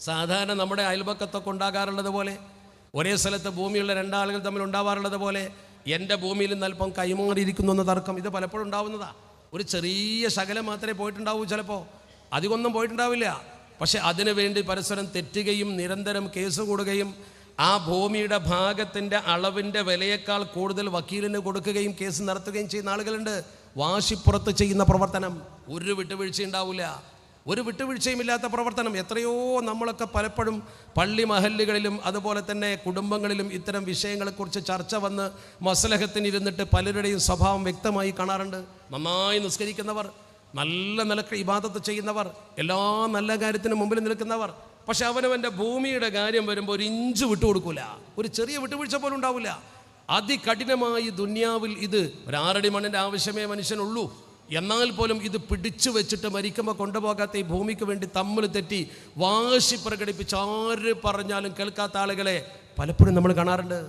സാധാരണ നമ്മുടെ അയൽപക്കത്തൊക്കെ ഉണ്ടാകാറുള്ളത് പോലെ ഒരേ സ്ഥലത്ത് ഭൂമിയുള്ള രണ്ടാളുകൾ തമ്മിൽ ഉണ്ടാവാറുള്ളത് പോലെ എന്റെ ഭൂമിയിൽ നിന്ന് അല്പം കൈമാറിയിരിക്കുന്നു എന്ന തർക്കം. ഇത് പലപ്പോഴും ഉണ്ടാവുന്നതാ. ഒരു ചെറിയ ശകലം മാത്രമേ പോയിട്ടുണ്ടാവൂ ചിലപ്പോൾ അധികമൊന്നും പോയിട്ടുണ്ടാവില്ല. പക്ഷെ അതിനു വേണ്ടി പരസ്പരം തെറ്റുകയും നിരന്തരം കേസ് കൂടുകയും ആ ഭൂമിയുടെ ഭാഗത്തിന്റെ അളവിന്റെ വിലയേക്കാൾ കൂടുതൽ വക്കീലിന് കൊടുക്കുകയും കേസ് നടത്തുകയും ചെയ്യുന്ന ആളുകളുണ്ട്. വാശിപ്പുറത്ത് ചെയ്യുന്ന പ്രവർത്തനം ഒരു വിട്ടുവീഴ്ച ഉണ്ടാവില്ല ഒരു വിട്ടുവീഴ്ചയുമില്ലാത്ത പ്രവർത്തനം. എത്രയോ നമ്മളൊക്കെ പലപ്പോഴും പള്ളി മഹല്ലുകളിലും അതുപോലെ തന്നെ കുടുംബങ്ങളിലും ഇത്തരം വിഷയങ്ങളെക്കുറിച്ച് ചർച്ച വന്ന് മസലഹത്തിന് ഇരുന്നിട്ട് പലരുടെയും സ്വഭാവം വ്യക്തമായി കാണാറുണ്ട്. നന്നായി നിസ്കരിക്കുന്നവർ നല്ല നിലയ്ക്ക് ഇബാദത്ത് ചെയ്യുന്നവർ എല്ലാ നല്ല കാര്യത്തിനും മുമ്പിൽ നിൽക്കുന്നവർ. പക്ഷെ അവനവന്റെ ഭൂമിയുടെ കാര്യം വരുമ്പോൾ ഒരു ഇഞ്ച് വിട്ടുകൊടുക്കൂല. ഒരു ചെറിയ വിട്ടുവീഴ്ച പോലും ഉണ്ടാവില്ല. അതികഠിനമായി ദുന്യാവിൽ ഇത് ഒരു ആറടി മണ്ണിന്റെ ആവശ്യമേ മനുഷ്യനുള്ളൂ. എന്നാൽ പോലും ഇത് പിടിച്ചു വെച്ചിട്ട് മരിക്കുമ്പോൾ കൊണ്ടുപോകാത്ത ഈ ഭൂമിക്ക് വേണ്ടി തമ്മിൽ തെറ്റി വാശി പ്രകടിപ്പിച്ച് ആര് പറഞ്ഞാലും കേൾക്കാത്ത ആളുകളെ പലപ്പോഴും നമ്മൾ കാണാറുണ്ട്.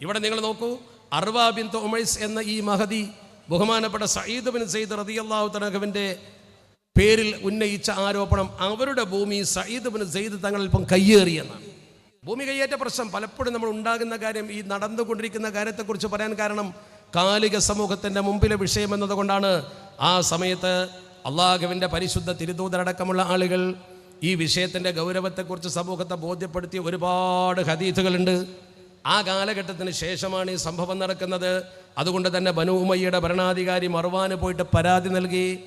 ഇവിടെ നിങ്ങൾ നോക്കൂ അർവാ ബിൻ തോമൈസ് എന്ന ഈ മഹതി ബഹുമാനപ്പെട്ട സയ്യിദ് ബിൻ സയ്യിദ് റതിയല്ലാഹു തനഹുവിന്റെ പേരിൽ ഉന്നയിച്ച ആരോപണം അവരുടെ ഭൂമി സയ്യിദ് ബിൻ സയ്യിദ് തങ്ങൾ അല്പം കയ്യേറിയെന്നാണ്. ഭൂമി കയ്യേറ്റ പ്രശ്നം പലപ്പോഴും നമ്മൾ ഉണ്ടാകുന്ന കാര്യം ഈ നടന്നുകൊണ്ടിരിക്കുന്ന കാര്യത്തെക്കുറിച്ച് പറയാൻ കാരണം കാലിക സമൂഹത്തിന്റെ മുമ്പിലെ വിഷയം എന്നതുകൊണ്ടാണ് ആ സമയത്ത് അള്ളാഹുവിന്റെ പരിശുദ്ധ തിരുദൂതരടക്കമുള്ള ആളുകൾ ഈ വിഷയത്തിന്റെ ഗൗരവത്തെക്കുറിച്ച് സമൂഹത്തെ ബോധ്യപ്പെടുത്തിയ ഒരുപാട് ഹദീഥുകളുണ്ട് ആ കാലഘട്ടത്തിന് ശേഷമാണ് ഈ സംഭവം നടക്കുന്നത്. അതുകൊണ്ട് തന്നെ ബനു ഉമയ്യയുടെ ഭരണാധികാരി മറുവാന് പോയിട്ട് പരാതി നൽകി.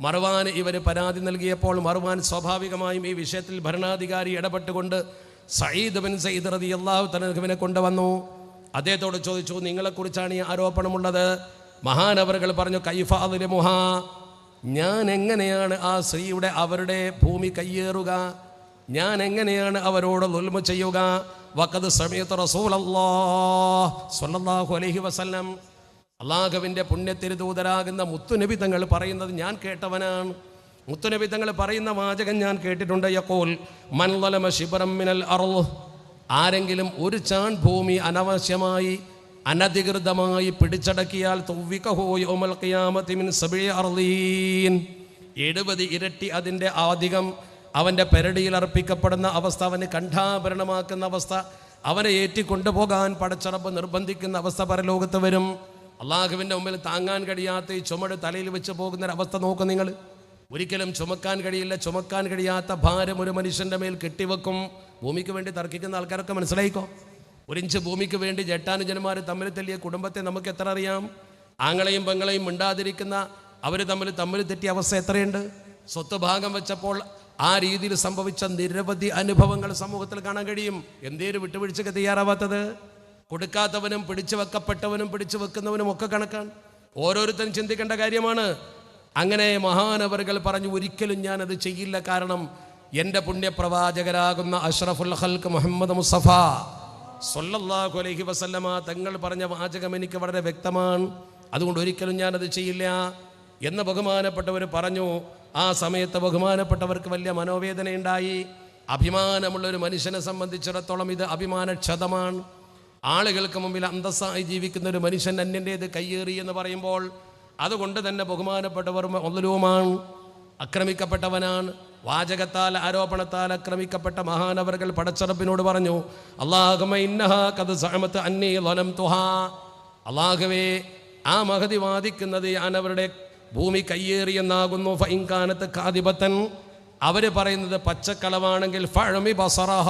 മറുവാൻ ഇവർ പരാതി നൽകിയപ്പോൾ മറുവാൻ സ്വാഭാവികമായും ഈ വിഷയത്തിൽ ഭരണാധികാരി ഇടപെട്ടുകൊണ്ട് സയ്യിദ് ബിൻ സയ്യിദ് റതി അള്ളാഹു തനഹുവിനെ കൊണ്ടുവന്നു. അദ്ദേഹത്തോട് ചോദിച്ചു നിങ്ങളെക്കുറിച്ചാണ് ഈ ആരോപണമുള്ളത്? മഹാനവറുകൾ പറഞ്ഞു കൈഫാദിലെ മുഹ. ഞാൻ എങ്ങനെയാണ് ആ സ്ത്രീയുടെ അവരുടെ ഭൂമി കയ്യേറുക? ഞാൻ എങ്ങനെയാണ് അവരോട് നുൽമ ചെയ്യുക? വക്കത് സമയത്ത് അള്ളാഹു അലഹി വസല്ലം. അള്ളാഹുവിന്റെ പുണ്യത്തിരുദൂതരാകുന്ന മുത്തുനബി തങ്ങൾ പറയുന്നത് ഞാൻ കേട്ടവനാണ്. മുത്തുനബി തങ്ങൾ പറയുന്ന വാചകം ഞാൻ കേട്ടിട്ടുണ്ട്. യക്കോൽ മൻവലമ ശിബറം മിനൽ അറു ആരെങ്കിലും ഒരു ചാൺ ഭൂമി അനവശ്യമായി അനധികൃതമായി പിടിച്ചടക്കിയാൽ എഴുപത് ഇരട്ടി അതിന്റെ ആധികം അവന്റെ പെരടിയിൽ അർപ്പിക്കപ്പെടുന്ന അവസ്ഥ അവന് കണ്ഠാഭരണമാക്കുന്ന അവസ്ഥ അവനെ ഏറ്റിക്കൊണ്ടുപോകാൻ പടച്ചറപ്പ് നിർബന്ധിക്കുന്ന അവസ്ഥ പരലോകത്ത് വരും. അള്ളാഹുവിന്റെ മുമ്പിൽ താങ്ങാൻ കഴിയാത്ത ഈ ചുമട് തലയിൽ വെച്ച് പോകുന്നൊരവസ്ഥ നോക്കും നിങ്ങൾ. ഒരിക്കലും ചുമക്കാൻ കഴിയില്ല ചുമക്കാൻ കഴിയാത്ത ഭാരം ഒരു മനുഷ്യന്റെ മേൽ കെട്ടിവെക്കും. ഭൂമിക്ക് വേണ്ടി തർക്കിക്കുന്ന ആൾക്കാരൊക്കെ മനസ്സിലായിക്കോ? ഒരിഞ്ച് ഭൂമിക്ക് വേണ്ടി ജട്ടാനുജന്മാർ തമ്മിൽ തെല്ലിയ കുടുംബത്തെ നമുക്ക് എത്ര അറിയാം? ആങ്ങളെയും പെങ്ങളെയും മിണ്ടാതിരിക്കുന്ന അവർ തമ്മിൽ തമ്മിൽ തെറ്റിയ അവസ്ഥ എത്രയുണ്ട്? സ്വത്ത് ഭാഗം വെച്ചപ്പോൾ ആ രീതിയിൽ സംഭവിച്ച നിരവധി അനുഭവങ്ങൾ സമൂഹത്തിൽ കാണാൻ കഴിയും. എന്തേലും വിട്ടുവീഴ്ചക്ക് തയ്യാറാവാത്തത്? കൊടുക്കാത്തവനും പിടിച്ചു വെക്കപ്പെട്ടവനും പിടിച്ചു വെക്കുന്നവനും ഒക്കെ കണക്കാണ്. ഓരോരുത്തരും ചിന്തിക്കേണ്ട കാര്യമാണ്. അങ്ങനെ മഹാനവറുകൾ പറഞ്ഞു ഒരിക്കലും ഞാൻ അത് ചെയ്യില്ല. കാരണം എന്റെ പുണ്യപ്രവാചകരാകുന്ന അഷ്റഫുൽ ഹൽക്ക് മുഹമ്മദ് മുസ്തഫ സൊല്ലാഹു അലൈഹി വസല്ലമ തങ്ങൾ പറഞ്ഞ വാചകം എനിക്ക് വളരെ വ്യക്തമാണ്. അതുകൊണ്ട് ഒരിക്കലും ഞാൻ അത് ചെയ്യില്ല എന്ന് ബഹുമാനപ്പെട്ടവർ പറഞ്ഞു. ആ സമയത്ത് ബഹുമാനപ്പെട്ടവർക്ക് വലിയ മനോവേദനയുണ്ടായി. അഭിമാനമുള്ള ഒരു മനുഷ്യനെ സംബന്ധിച്ചിടത്തോളം ഇത് അഭിമാനക്ഷതമാണ്. ആളുകൾക്ക് മുമ്പിൽ അന്തസ്സായി ജീവിക്കുന്ന ഒരു മനുഷ്യൻ അന്യന്റേത് കയ്യേറി എന്ന് പറയുമ്പോൾ അതുകൊണ്ട് തന്നെ ബഹുമാനപ്പെട്ടവർ ഒന്നലുവുമാണ് ആക്രമിക്കപ്പെട്ടവനാണ് വാചകത്താൽ ആരോപണത്താൽ ആക്രമിക്കപ്പെട്ട മഹാനവറുകൾ പടച്ചറപ്പിനോട് പറഞ്ഞു അള്ളാഹുവേ ആ മഹതി വാദിക്കുന്നത് ഞാൻ അവരുടെ ഭൂമി കയ്യേറിയെന്നാകുന്നു ഫൈൻകാനത്ത് കാതിപത്തൻ അവർ പറയുന്നത് പച്ചക്കളവാണെങ്കിൽ ഫഴമി ബസറഹ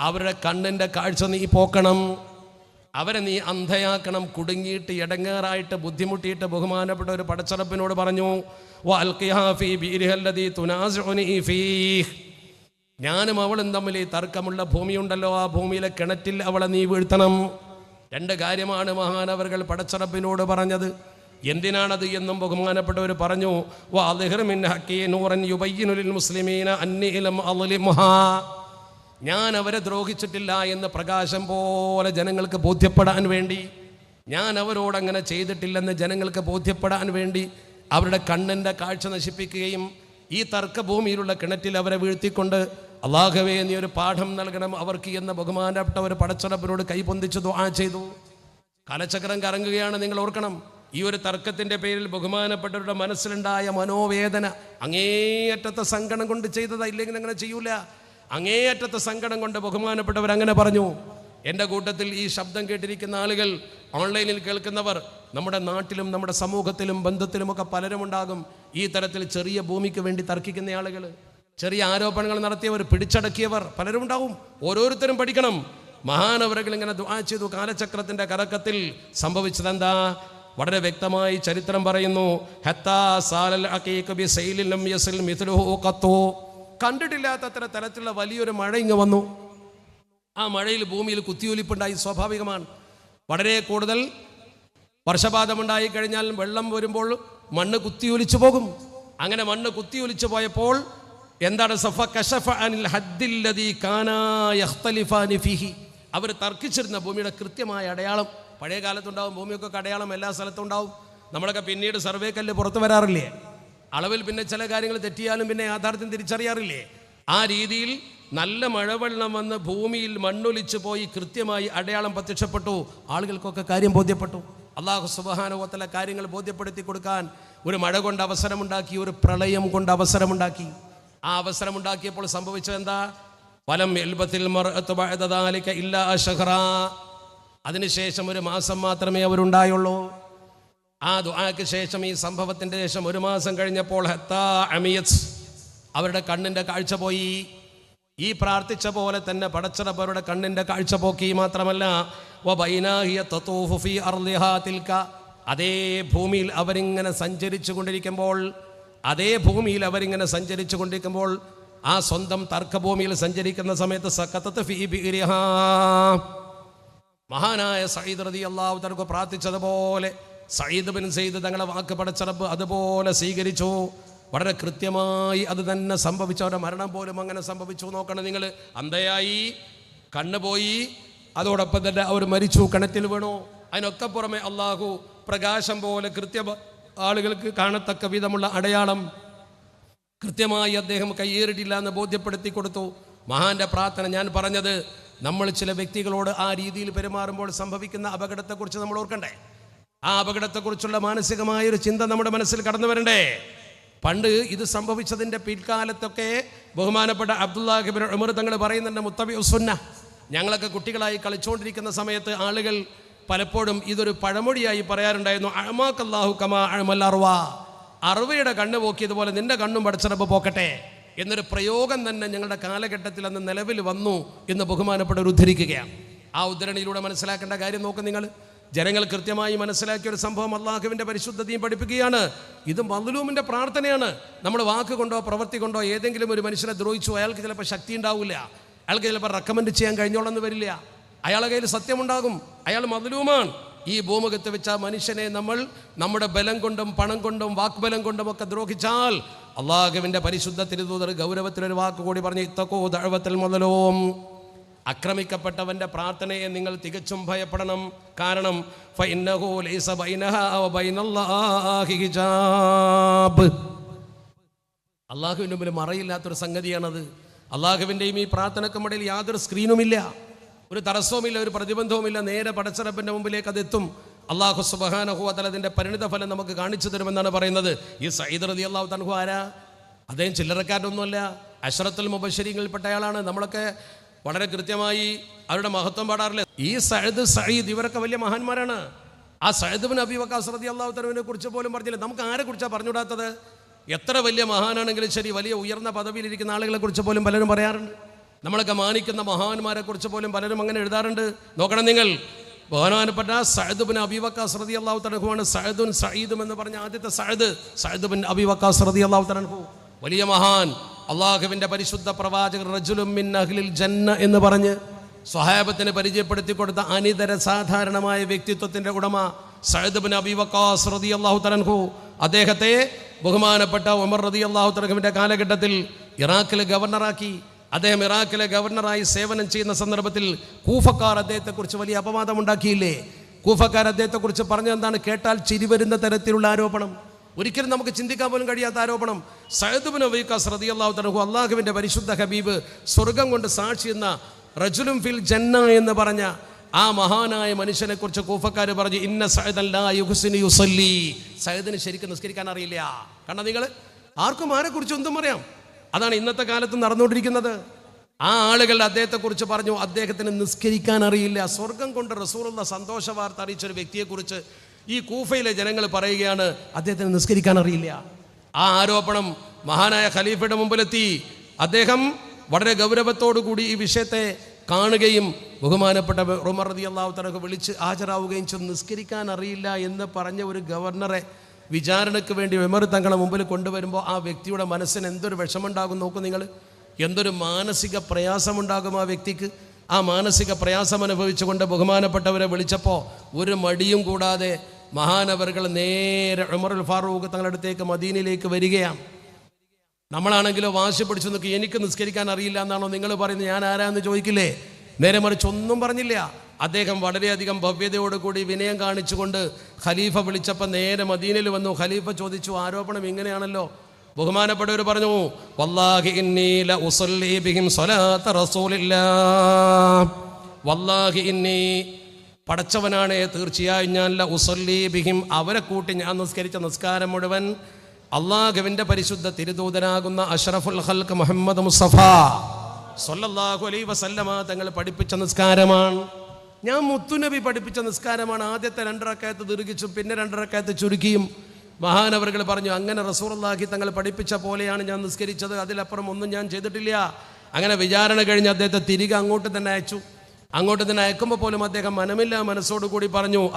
അവരുടെ കണ്ണിന്റെ കാഴ്ച നീ പോക്കണം. അവരെ നീ അന്ധയാക്കണം കുടുങ്ങിയിട്ട് ഇടങ്ങേറായിട്ട് ബുദ്ധിമുട്ടിയിട്ട് ബഹുമാനപ്പെട്ട ഒരു പടച്ചറപ്പിനോട് പറഞ്ഞു. ഞാനും അവളും തമ്മിൽ ഈ തർക്കമുള്ള ഭൂമിയുണ്ടല്ലോ ആ ഭൂമിയിലെ കിണറ്റിൽ അവളെ നീ വീഴ്ത്തണം രണ്ട് കാര്യമാണ് മഹാനവറുകൾ പടച്ചറപ്പിനോട് പറഞ്ഞത് എന്തിനാണത് എന്നും ബഹുമാനപ്പെട്ടവർ പറഞ്ഞു വാ നൂറൻ യുബയ്യിനു ലിൽ മുസ്ലിമീന അന്നീ ലം അദ്ലിമുഹാ." ഞാൻ അവരെ ദ്രോഹിച്ചിട്ടില്ല എന്ന് പ്രകാശം പോലെ ജനങ്ങൾക്ക് ബോധ്യപ്പെടാൻ വേണ്ടി ഞാൻ അവരോടങ്ങനെ ചെയ്തിട്ടില്ലെന്ന് ജനങ്ങൾക്ക് ബോധ്യപ്പെടാൻ വേണ്ടി അവരുടെ കണ്ണിന്റെ കാഴ്ച നശിപ്പിക്കുകയും ഈ തർക്കഭൂമിയിലുള്ള കിണറ്റിൽ അവരെ വീഴ്ത്തിക്കൊണ്ട് അള്ളാഹവേ നീ ഒരു പാഠം നൽകണം അവർക്ക് എന്ന ബഹുമാനപ്പെട്ട ഒരു പടച്ചടപ്പിനോട് കൈപൊന്തിച്ച് ദുആ ചെയ്തു. കാലചക്രം കറങ്ങുകയാണ് നിങ്ങൾ ഓർക്കണം. ഈ ഒരു തർക്കത്തിന്റെ പേരിൽ ബഹുമാനപ്പെട്ടവരുടെ മനസ്സിലുണ്ടായ മനോവേദന അങ്ങേയറ്റത്തെ സങ്കടം കൊണ്ട് ചെയ്തതാ ഇല്ലെങ്കിൽ അങ്ങനെ ചെയ്യൂല. അങ്ങേയറ്റത്തെ സങ്കടം കൊണ്ട് ബഹുമാനപ്പെട്ടവർ അങ്ങനെ പറഞ്ഞു. എന്റെ കൂട്ടത്തിൽ ഈ ശബ്ദം കേട്ടിരിക്കുന്ന ആളുകൾ ഓൺലൈനിൽ കേൾക്കുന്നവർ നമ്മുടെ നാട്ടിലും നമ്മുടെ സമൂഹത്തിലും ബന്ധത്തിലുമൊക്കെ പലരുമുണ്ടാകും. ഈ തരത്തിൽ ചെറിയ ഭൂമിക്ക് വേണ്ടി തർക്കിക്കുന്ന ആളുകൾ ചെറിയ ആരോപണങ്ങൾ നടത്തിയവർ പിടിച്ചടക്കിയവർ പലരും ഉണ്ടാവും ഓരോരുത്തരും പഠിക്കണം. മഹാനവരകൾ ഇങ്ങനെ ചെയ്തു. കാലചക്രത്തിന്റെ കറക്കത്തിൽ സംഭവിച്ചതെന്താ? വളരെ വ്യക്തമായി ചരിത്രം പറയുന്നു. ഹത്താ സാലൽ അഖീഖ് ബി സൈലിലും യസിൽ മിഥുലോ ഖത്തു. കണ്ടിട്ടില്ലാത്തത്ര തരത്തിലുള്ള വലിയൊരു മഴ ഇങ്ങ് വന്നു. ആ മഴയിൽ ഭൂമിയിൽ കുത്തിയൊലിപ്പുണ്ടായി സ്വാഭാവികമാണ്. വളരെ കൂടുതൽ വർഷപാതമുണ്ടായി കഴിഞ്ഞാൽ വെള്ളം വരുമ്പോൾ മണ്ണ് കുത്തിയൊലിച്ചു പോകും. അങ്ങനെ മണ്ണ് കുത്തിയൊലിച്ചു പോയപ്പോൾ എന്താണ് സഫ കഷഫ അനിൽ അവർ തർക്കിച്ചിരുന്ന ഭൂമിയുടെ കൃത്യമായ അടയാളം. പഴയ കാലത്തുണ്ടാവും ഭൂമിയൊക്കെ അടയാളം എല്ലാ സ്ഥലത്തും ഉണ്ടാവും. നമ്മളൊക്കെ പിന്നീട് സർവേ കല്ല് പുറത്തു വരാറില്ലേ? അളവിൽ പിന്നെ ചില കാര്യങ്ങൾ തെറ്റിയാലും പിന്നെ യാഥാർത്ഥ്യം തിരിച്ചറിയാറില്ലേ? ആ രീതിയിൽ നല്ല മഴവെള്ളം വന്ന് ഭൂമിയിൽ മണ്ണൊലിച്ചു പോയി കൃത്യമായി അടയാളം പ്രത്യക്ഷപ്പെട്ടു. ആളുകൾക്കൊക്കെ കാര്യം ബോധ്യപ്പെട്ടു. അള്ളാഹു സുബഹാനുവത്തല കാര്യങ്ങൾ ബോധ്യപ്പെടുത്തി കൊടുക്കാൻ ഒരു മഴ കൊണ്ട് അവസരമുണ്ടാക്കി ഒരു പ്രളയം കൊണ്ട് അവസരമുണ്ടാക്കി. ആ അവസരമുണ്ടാക്കിയപ്പോൾ സംഭവിച്ചത് എന്താ? ഫലം എൽബത്തിൽ ഇല്ലാ. അതിനുശേഷം ഒരു മാസം മാത്രമേ അവരുണ്ടായുള്ളൂ. ആ ദുആക്ക് ശേഷം ഈ സംഭവത്തിന്റെ ശേഷം ഒരു മാസം കഴിഞ്ഞപ്പോൾ ഹത്താ അമിയത്ത് അവരുടെ കണ്ണിന്റെ കാഴ്ച പോയി ഈ പ്രാർത്ഥിച്ച പോലെ തന്നെ പടച്ചറപ്പ് അവരുടെ കണ്ണിന്റെ കാഴ്ച പോക്കി മാത്രമല്ല. അതേ ഭൂമിയിൽ അവരിങ്ങനെ സഞ്ചരിച്ചു കൊണ്ടിരിക്കുമ്പോൾ അതേ ഭൂമിയിൽ അവരിങ്ങനെ സഞ്ചരിച്ചു കൊണ്ടിരിക്കുമ്പോൾ ആ സ്വന്തം തർക്കഭൂമിയിൽ സഞ്ചരിക്കുന്ന സമയത്ത് സക്കത്തത്ത് ഫീ മഹാനായ സഈദ് റതി അള്ളാഹു തർക്ക് പ്രാർത്ഥിച്ചതുപോലെ സയ്യിദ് ബിൻ സെയ്ദ് തങ്ങളെ വാക്ക് പടച്ചറബ് അതുപോലെ സ്വീകരിച്ചു. വളരെ കൃത്യമായി അത് തന്നെ സംഭവിച്ചു. അവരുടെ മരണം പോലും അങ്ങനെ സംഭവിച്ചു. നോക്കണം നിങ്ങൾ. അന്ധയായി കണ്ണുപോയി അതോടൊപ്പം തന്നെ അവർ മരിച്ചു. കിണറ്റിൽ വീണു. അതിനൊക്കെ പുറമെ അള്ളാഹു പ്രകാശം പോലെ കൃത്യ ആളുകൾക്ക് കാണത്തക്ക വിധമുള്ള അടയാളം കൃത്യമായി അദ്ദേഹം കയ്യേറിയിട്ടില്ല എന്ന് ബോധ്യപ്പെടുത്തി കൊടുത്തു. മഹാന്റെ പ്രാർത്ഥന ഞാൻ പറഞ്ഞത് നമ്മൾ ചില വ്യക്തികളോട് ആ രീതിയിൽ പെരുമാറുമ്പോൾ സംഭവിക്കുന്ന അപകടത്തെക്കുറിച്ച് നമ്മൾ ഓർക്കണ്ടേ? ആ അപകടത്തെക്കുറിച്ചുള്ള മാനസികമായ ഒരു ചിന്ത നമ്മുടെ മനസ്സിൽ കടന്നു വരണ്ടേ? പണ്ട് ഇത് സംഭവിച്ചതിന്റെ പിൽക്കാലത്തൊക്കെ ബഹുമാനപ്പെട്ട അബ്ദുല്ലാഹിബിൻ ഉമർ തങ്ങൾ പറയുന്നുണ്ട് മുത്തബി ഉസുന്ന ഞങ്ങളൊക്കെ കുട്ടികളായി കളിച്ചുകൊണ്ടിരിക്കുന്ന സമയത്ത് ആളുകൾ പലപ്പോഴും ഇതൊരു പഴമൊഴിയായി പറയാറുണ്ടായിരുന്നു അഴമാക്കല്ലാഹു കമാ അഴമൽ അറുവ അറുവയുടെ കണ്ണ് പോക്കിയതുപോലെ നിന്റെ കണ്ണും പഠിച്ചറപ്പ് പോക്കട്ടെ എന്നൊരു പ്രയോഗം തന്നെ ഞങ്ങളുടെ കാലഘട്ടത്തിൽ അന്ന് നിലവിൽ വന്നു എന്ന് ബഹുമാനപ്പെട്ടവർ ഉദ്ധരിക്കുകയാണ്. ആ ഉദ്ധരണിയിലൂടെ മനസ്സിലാക്കേണ്ട കാര്യം നോക്ക് നിങ്ങൾ. ജനങ്ങൾ കൃത്യമായി മനസ്സിലാക്കിയ ഒരു സംഭവം അള്ളാഹുവിന്റെ പരിശുദ്ധതയും പഠിപ്പിക്കുകയാണ്. ഇത് മദ്ലൂമിന്റെ പ്രാർത്ഥനയാണ്. നമ്മൾ വാക്ക് കൊണ്ടോ പ്രവൃത്തി കൊണ്ടോ ഏതെങ്കിലും ഒരു മനുഷ്യനെ ദ്രോഹിച്ചു അയാൾക്ക് ചിലപ്പോൾ ശക്തി ഉണ്ടാവില്ല. അയാൾക്ക് ചിലപ്പോൾ റെക്കമെൻഡ് ചെയ്യാൻ കഴിഞ്ഞോളെന്ന് വരില്ല. അയാളുടെ കയ്യിൽ സത്യമുണ്ടാകും. അയാൾ മദ്ലൂമാണ്. ഈ ഭൂമുഖത്ത് വെച്ച മനുഷ്യനെ നമ്മൾ നമ്മുടെ ബലം കൊണ്ടും പണം കൊണ്ടും വാക്ബലം കൊണ്ടും ഒക്കെ ദ്രോഹിച്ചാൽ അള്ളാഹുവിന്റെ പരിശുദ്ധ തിരുതൂതർ ഗൗരവത്തിലൊരു വാക്ക് കൂടി പറഞ്ഞു ഇത്തക്കോ ദഴവത്തിൽ മുതലോം ആക്രമിക്കപ്പെട്ടവന്റെ പ്രാർത്ഥനയെ നിങ്ങൾ തികച്ചും ഭയപ്പെടണം. കാരണം അള്ളാഹുവിന്റെ മുമ്പിൽ മറയില്ലാത്തൊരു സംഗതിയാണത്. അള്ളാഹുവിന്റെയും ഈ പ്രാർത്ഥനക്കുമിടയിൽ യാതൊരു സ്ക്രീനുമില്ല. ഒരു തടസ്സവുമില്ല ഒരു പ്രതിബന്ധവുമില്ല. നേരെ പടച്ചറപ്പിന്റെ മുമ്പിലേക്ക് അത് എത്തും. അള്ളാഹു സുബഹാനഹു അതിന്റെ പരിണിത ഫലം നമുക്ക് കാണിച്ചു തരുമെന്നാണ് പറയുന്നത്. ഈ സയ്യിദ് റതി അള്ളാഹു തൻഹു ആരാ? അദ്ദേഹം ചില്ലറക്കാരനൊന്നുമല്ല. അഷറത്തുൽ മുബശ്ശരിങ്ങളിൽപ്പെട്ട ആളാണ് നമ്മളൊക്കെ വളരെ കൃത്യമായി അവരുടെ മഹത്വം പാടാറില്ല? ഈ സഴദ് സയ്യിദ് ഇവരൊക്കെ വലിയ മഹാന്മാരാണ്. ആ സഴദ്ബിൻ അബി വക്കാസ് റതി അള്ളാഹു തലവിനെ കുറിച്ച് പോലും പറഞ്ഞില്ല. നമുക്ക് ആരെ കുറിച്ചാണ് പറഞ്ഞുവിടാത്തത്? എത്ര വലിയ മഹാനാണെങ്കിലും ശരി വലിയ ഉയർന്ന പദവിയിലിരിക്കുന്ന ആളുകളെ കുറിച്ച് പോലും പലരും പറയാറുണ്ട്. നമ്മളൊക്കെ മാനിക്കുന്ന മഹാന്മാരെ കുറിച്ച് പോലും പലരും അങ്ങനെ എഴുതാറുണ്ട്. നോക്കണം നിങ്ങൾ. ബഹുമാനപ്പെട്ട സഹദുബിൻ അബിവക്ക റതി അള്ളാഹു തനഹുവാണ് സഹദുൻ സയ്യിദും എന്ന് പറഞ്ഞ ആദ്യത്തെ സഹദ് സഹദുബിൻ അബിവക്ക റതി അള്ളാഹു തനഹു വലിയ മഹാൻ. അള്ളാഹുവിന്റെ പരിശുദ്ധ പ്രവാചകൻ റജുലും മിൻ അഹ്ലിൽ ജന്ന എന്ന് പറഞ്ഞ് സ്വഹാബത്തിന് പരിചയപ്പെടുത്തി കൊടുത്ത അനിതര സാധാരണമായ വ്യക്തിത്വത്തിന്റെ ഉടമ സയ്യിദ് ബിൻ അബി വക്കാസ് അദ്ദേഹത്തെ ബഹുമാനപ്പെട്ട ഉമർ റതി അള്ളാഹു തലഹുവിന്റെ കാലഘട്ടത്തിൽ ഇറാഖിലെ ഗവർണറാക്കി അദ്ദേഹം ഇറാഖിലെ ഗവർണറായി സേവനം ചെയ്യുന്ന സന്ദർഭത്തിൽ കൂഫക്കാർ അദ്ദേഹത്തെക്കുറിച്ച് വലിയ അപവാദം ഉണ്ടാക്കിയില്ലേ കൂഫക്കാർ അദ്ദേഹത്തെക്കുറിച്ച് പറഞ്ഞതെന്താണ്? കേട്ടാൽ ചിരി വരുന്ന തരത്തിലുള്ള ആരോപണം. ഒരിക്കലും നമുക്ക് ചിന്തിക്കാൻ പോലും കഴിയാത്ത ആരോപണം. സയദുബിന് വൈക്കാസ് റതി അള്ളാഹു തലഹു അള്ളാഹുവിന്റെ പരിശുദ്ധ ഹബീബ് സ്വർഗം കൊണ്ട് സാക്ഷി എന്ന റജുലും ഫിൽ ജന്ന എന്ന് പറഞ്ഞ ആ മഹാനായ മനുഷ്യനെ കുറിച്ച് കൂഫക്കാർ പറഞ്ഞു ഇന്ന യുഹ്സിനു യുസല്ലി. സൈദിന് ശരിക്കും നിസ്കരിക്കാൻ അറിയില്ല. കണ്ട നിങ്ങൾ? ആർക്കും ആരെ ഒന്നും അറിയാം. അതാണ് ഇന്നത്തെ കാലത്ത് നടന്നുകൊണ്ടിരിക്കുന്നത്. ആ ആളുകൾ അദ്ദേഹത്തെക്കുറിച്ച് പറഞ്ഞു അദ്ദേഹത്തിന് നിസ്കരിക്കാൻ അറിയില്ല. സ്വർഗം കൊണ്ട് റസൂറുള്ള സന്തോഷ വാർത്ത അറിയിച്ച ഒരു വ്യക്തിയെക്കുറിച്ച് ഈ കൂഫയിലെ ജനങ്ങൾ പറയുകയാണ് അദ്ദേഹത്തിന് നിസ്കരിക്കാൻ അറിയില്ല. ആ ആരോപണം മഹാനായ ഖലീഫയുടെ മുമ്പിലെത്തി. അദ്ദേഹം വളരെ കൂടി ഈ വിഷയത്തെ കാണുകയും ബഹുമാനപ്പെട്ട ഉമർ റതി അള്ളാഹു വിളിച്ച് ഹാജരാവുകയും ചെയ്തു. നിസ്കരിക്കാൻ അറിയില്ല എന്ന് പറഞ്ഞ ഒരു ഗവർണറെ വിചാരണയ്ക്ക് വേണ്ടി ഉമർ തങ്ങളെ മുമ്പിൽ കൊണ്ടുവരുമ്പോൾ ആ വ്യക്തിയുടെ മനസ്സിന് എന്തൊരു വിഷമുണ്ടാകും നോക്കൂ നിങ്ങൾ. എന്തൊരു മാനസിക പ്രയാസമുണ്ടാകും ആ വ്യക്തിക്ക്. ആ മാനസിക പ്രയാസം അനുഭവിച്ചുകൊണ്ട് ബഹുമാനപ്പെട്ടവരെ വിളിച്ചപ്പോൾ ഒരു മടിയും കൂടാതെ മഹാനവറുകൾ നേരെ ഉമറുൽ ഫാറൂഖ് തങ്ങളുടെ അടുത്തേക്ക് മദീനയിലേക്ക് വരികയാണ്. നമ്മളാണെങ്കിലോ വാശി പിടിച്ചു നിൽക്കുക എനിക്ക് നിസ്കരിക്കാൻ അറിയില്ല എന്നാണോ നിങ്ങൾ പറയുന്നത്? ഞാൻ ആരാന്ന് ചോദിക്കില്ലേ? നേരെ മറിച്ച് ഒന്നും പറഞ്ഞില്ല. അദ്ദേഹം വളരെയധികം ഭവ്യതയോടുകൂടി വിനയം കാണിച്ചുകൊണ്ട് ഖലീഫ വിളിച്ചപ്പോൾ നേരെ മദീനയിൽ വന്നു. ഖലീഫ ചോദിച്ചു ആരോപണം ഇങ്ങനെയാണല്ലോ? ബഹുമാനപ്പെട്ടവർ പറഞ്ഞു വല്ലാഹി ബിഹിം റസൂലില്ലാ വല്ലാഹി പടച്ചവനാണ് തീർച്ചയായും ഞാൻ ല ബിഹിം. അവരെ കൂട്ടി ഞാൻ നിസ്കരിച്ച നിസ്കാരം മുഴുവൻ അള്ളാഹുവിന്റെ പരിശുദ്ധ തിരുദൂതനാകുന്ന അഷ്റഫുൽ ഹൽക്ക് മുഹമ്മദ് മുസഫ സൊല്ലാഹു അലൈ വസല്ലമ തങ്ങൾ പഠിപ്പിച്ച നിസ്കാരമാണ്. ഞാൻ മുത്തുനബി പഠിപ്പിച്ച നിസ്കാരമാണ്. ആദ്യത്തെ രണ്ടരക്കയത്ത് ദീർഘിച്ചും പിന്നെ രണ്ടരക്കയത്ത് ചുരുക്കിയും. മഹാനവറുകൾ പറഞ്ഞു അങ്ങനെ റസൂറല്ലാഹി തങ്ങൾ പഠിപ്പിച്ച പോലെയാണ് ഞാൻ നിസ്കരിച്ചത്. അതിലപ്പുറം ഒന്നും ഞാൻ ചെയ്തിട്ടില്ല. അങ്ങനെ വിചാരണ കഴിഞ്ഞ് അദ്ദേഹത്തെ തിരികെ അങ്ങോട്ട് തന്നെ അയച്ചു. അങ്ങോട്ട് തന്നെ അയക്കുമ്പോൾ പോലും അദ്ദേഹം മനമില്ല മനസ്സോട് കൂടി പറഞ്ഞു.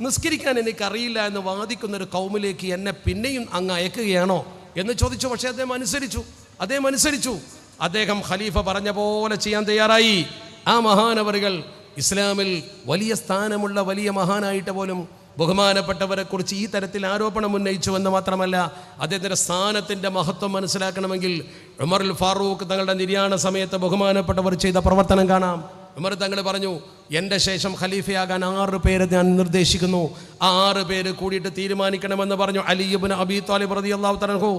നിസ്കരിക്കാൻ എനിക്കറിയില്ല എന്ന് വാദിക്കുന്ന ഒരു കൗമിലേക്ക് എന്നെ പിന്നെയും അങ്ങ് അയക്കുകയാണോ എന്ന് ചോദിച്ചു. പക്ഷേ അദ്ദേഹം അനുസരിച്ചു അദ്ദേഹം അനുസരിച്ചു. അദ്ദേഹം ഖലീഫ പറഞ്ഞ പോലെ ചെയ്യാൻ തയ്യാറായി. ആ മഹാനവറുകൾ ഇസ്ലാമിൽ വലിയ സ്ഥാനമുള്ള വലിയ മഹാനായിട്ട് പോലും ബഹുമാനപ്പെട്ടവരെ കുറിച്ച് ഈ തരത്തിൽ ആരോപണം ഉന്നയിച്ചു എന്ന് മാത്രമല്ല അദ്ദേഹത്തിന്റെ സ്ഥാനത്തിന്റെ മഹത്വം മനസ്സിലാക്കണമെങ്കിൽ ഉമറുൽ ഫാറൂഖ് തങ്ങളുടെ നിര്യാണ സമയത്ത് ബഹുമാനപ്പെട്ടവർ ചെയ്ത പ്രവർത്തനം കാണാം. ഉമർ തങ്ങൾ പറഞ്ഞു എന്റെ ശേഷം ഖലീഫയാകാൻ ആറ് പേരെ ഞാൻ നിർദ്ദേശിക്കുന്നു. ആ ആറ് പേര് കൂടിയിട്ട് തീരുമാനിക്കണമെന്ന് പറഞ്ഞു അലിയുബിൻ അബി താലിബ് റതി അള്ളാഹു തരൻഹു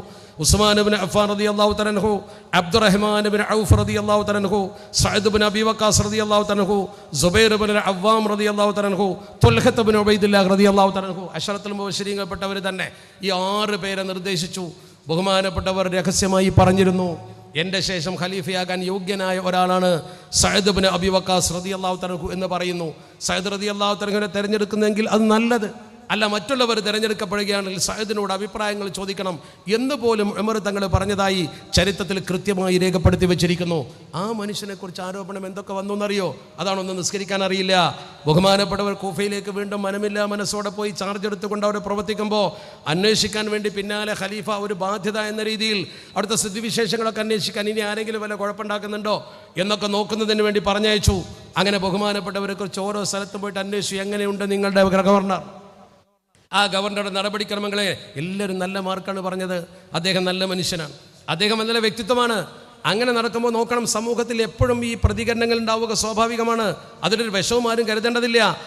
ഉസ്മാനുബിൻ അഫാൻ റതി അള്ളാഹു തരൻഹു അബ്ദുറഹ്മാനുബിൻ ഔഫ് റതി അള്ളാഹു തരൻഹു സഅദ്ബിൻ അബി വക്കാസ് റതി അള്ളാഹു തരൻഹു സുബൈർബിൻ അവ്വാം റതി അള്ളാഹു തരൻഹു തുൽഹത്ത് ബിൻ ഉബൈദുല്ലാ റതി അള്ളാഹു തരൻഹു അഷറത്തുൽ മുബശ്ശരീങ്ങൾപ്പെട്ടവർ തന്നെ ഈ ആറ് പേരെ നിർദ്ദേശിച്ചു. ബഹുമാനപ്പെട്ടവർ രഹസ്യമായി പറഞ്ഞിരുന്നു. എന്റെ ശേഷം ഖലീഫയാകാൻ യോഗ്യനായ ഒരാളാണ് സയദ്ബിന് അബിവക്കാസ് അബി വക്കാസ് റതി അള്ളാഹു തലഹു എന്ന് പറയുന്നു. സയദ് റതി അള്ളാഹു തലഹുവിനെ തിരഞ്ഞെടുക്കുന്നെങ്കിൽ അത് നല്ലത്. അല്ല മറ്റുള്ളവർ തിരഞ്ഞെടുക്കപ്പെടുകയാണെങ്കിൽ സഹദിനോട് അഭിപ്രായങ്ങൾ ചോദിക്കണം. എന്ന് പോലും ഉമർ തങ്ങൾ പറഞ്ഞതായി ചരിത്രത്തിൽ കൃത്യമായി രേഖപ്പെടുത്തി വെച്ചിരിക്കുന്നു. ആ മനുഷ്യനെക്കുറിച്ച് ആരോപണം എന്തൊക്കെ വന്നു എന്നറിയോ അതാണൊന്ന് നിസ്കരിക്കാൻ അറിയില്ല. ബഹുമാനപ്പെട്ടവർ കൂഫയിലേക്ക് വീണ്ടും മനമില്ല മനസ്സോടെ പോയി ചാർജ് എടുത്തുകൊണ്ട് അവർ പ്രവർത്തിക്കുമ്പോൾ അന്വേഷിക്കാൻ വേണ്ടി പിന്നാലെ ഖലീഫ ഒരു ബാധ്യത എന്ന രീതിയിൽ അവിടുത്തെ സ്ഥിതിവിശേഷങ്ങളൊക്കെ അന്വേഷിക്കാൻ ഇനി ആരെങ്കിലും വല്ല കുഴപ്പമുണ്ടാക്കുന്നുണ്ടോ എന്നൊക്കെ നോക്കുന്നതിന് വേണ്ടി പറഞ്ഞയച്ചു. അങ്ങനെ ബഹുമാനപ്പെട്ടവരെ കുറിച്ച് ഓരോ സ്ഥലത്തും പോയിട്ട് അന്വേഷിച്ചു എങ്ങനെയുണ്ട് നിങ്ങളുടെ ഗവർണർ ആ ഗവർണറുടെ നടപടിക്രമങ്ങളെ എല്ലാവരും നല്ല മാർക്കാണ് പറഞ്ഞത്. അദ്ദേഹം നല്ല മനുഷ്യനാണ്. അദ്ദേഹം നല്ല വ്യക്തിത്വമാണ്. അങ്ങനെ നടക്കുമ്പോൾ നോക്കണം സമൂഹത്തിൽ എപ്പോഴും ഈ പ്രതികരണങ്ങൾ ഉണ്ടാവുക സ്വാഭാവികമാണ്. അതിലൊരു വിഷവും ആരും കരുതേണ്ടതില്ല.